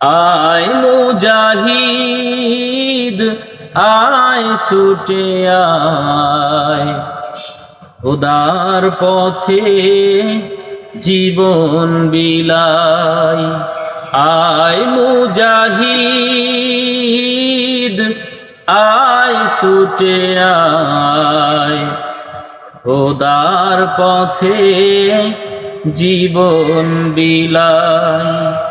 আয় মুজাহিদ আয় ছুটে আয়। উদার পথে জীবন বিলায়। আয় মুজাহিদ আয় ছুটে আয়। খোদার পথে জীবন বিলায়।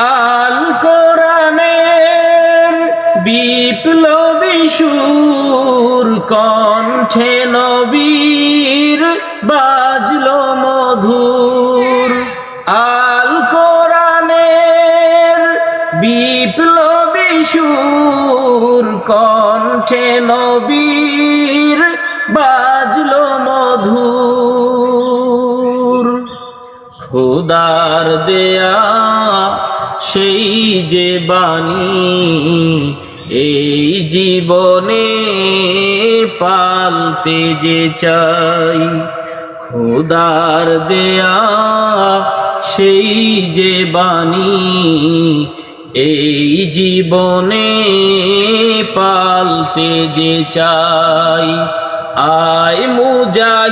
আল কোরআনের বিপ্লবী সুর কণ্ঠে নবীর বাজলো মধুর। আল কোরআনের বিপ্লবী সুর কণ্ঠে নবীর বাজলো মধুর। খোদার দেয়া সেই যে বাণী এই জীবনে পালতে যে চাই, খোদার দেয়া সেই যে বাণী এই জীবনে পালতে যে চাই, আয় মুজাহিদ,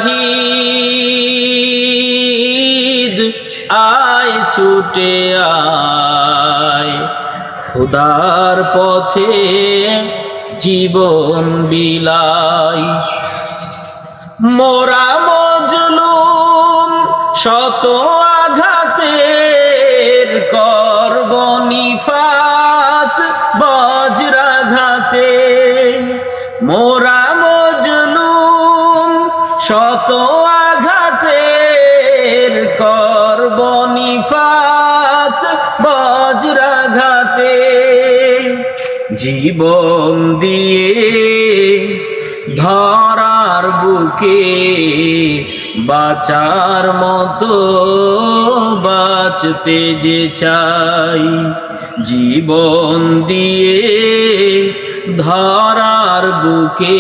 আয় ছুটে আয়। খুদার পথে জীবন বিলাই মোরা মজলুম শত আঘাতের করব নিফাত বজ্রাঘাতে। মোরা মজলুম শত আঘাতের করব বজ্রাঘাতে জীবন দিয়ে ধরার বুকে বাঁচার মতো বাঁচতে যে চাই। জীবন দিয়ে ধরার বুকে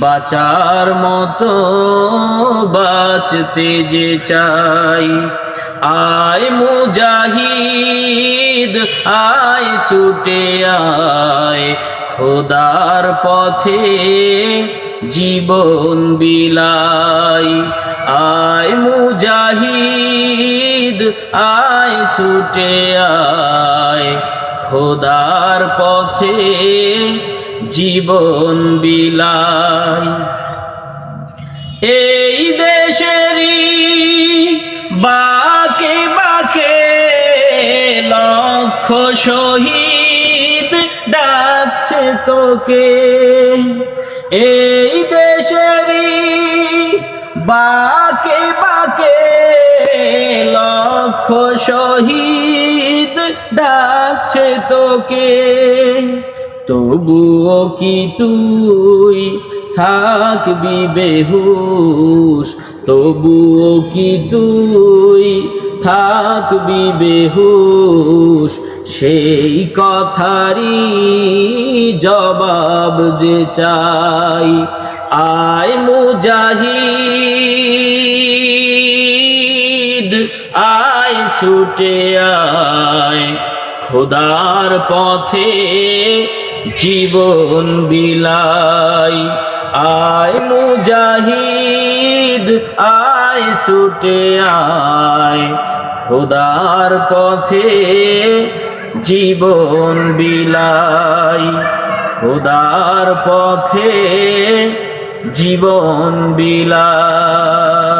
বাঁচার মতো বাঁচতে যে চাই। আয় মুজাহিদ, আয় ছুটে আয়। খোদার পথে জীবন বিলাই আয় মুজাহিদ, আয় ছুটে আয়। খোদার পথে জীবন বিলাই এই দেশেরই বাকে বাকে লক্ষ শহীদ ডাকছে তোকে। এই দেশেরই বাকে বাকে লক্ষ শহীদ ডাকছে তোকে। তবুও কি তুই থাকবি বেহুশ? তবুও কি তুই থাকবি বেহুশ? সেই কথারই জবাব যে চাই, আয় মুজাহিদ, আয় ছুটে আয়। খোদার পথে জীবন বিলাই। আয় মুজাহিদ, আয় ছুটে আয়। খোদার পথে জীবন বিলাই। খোদার পথে জীবন বিলাই।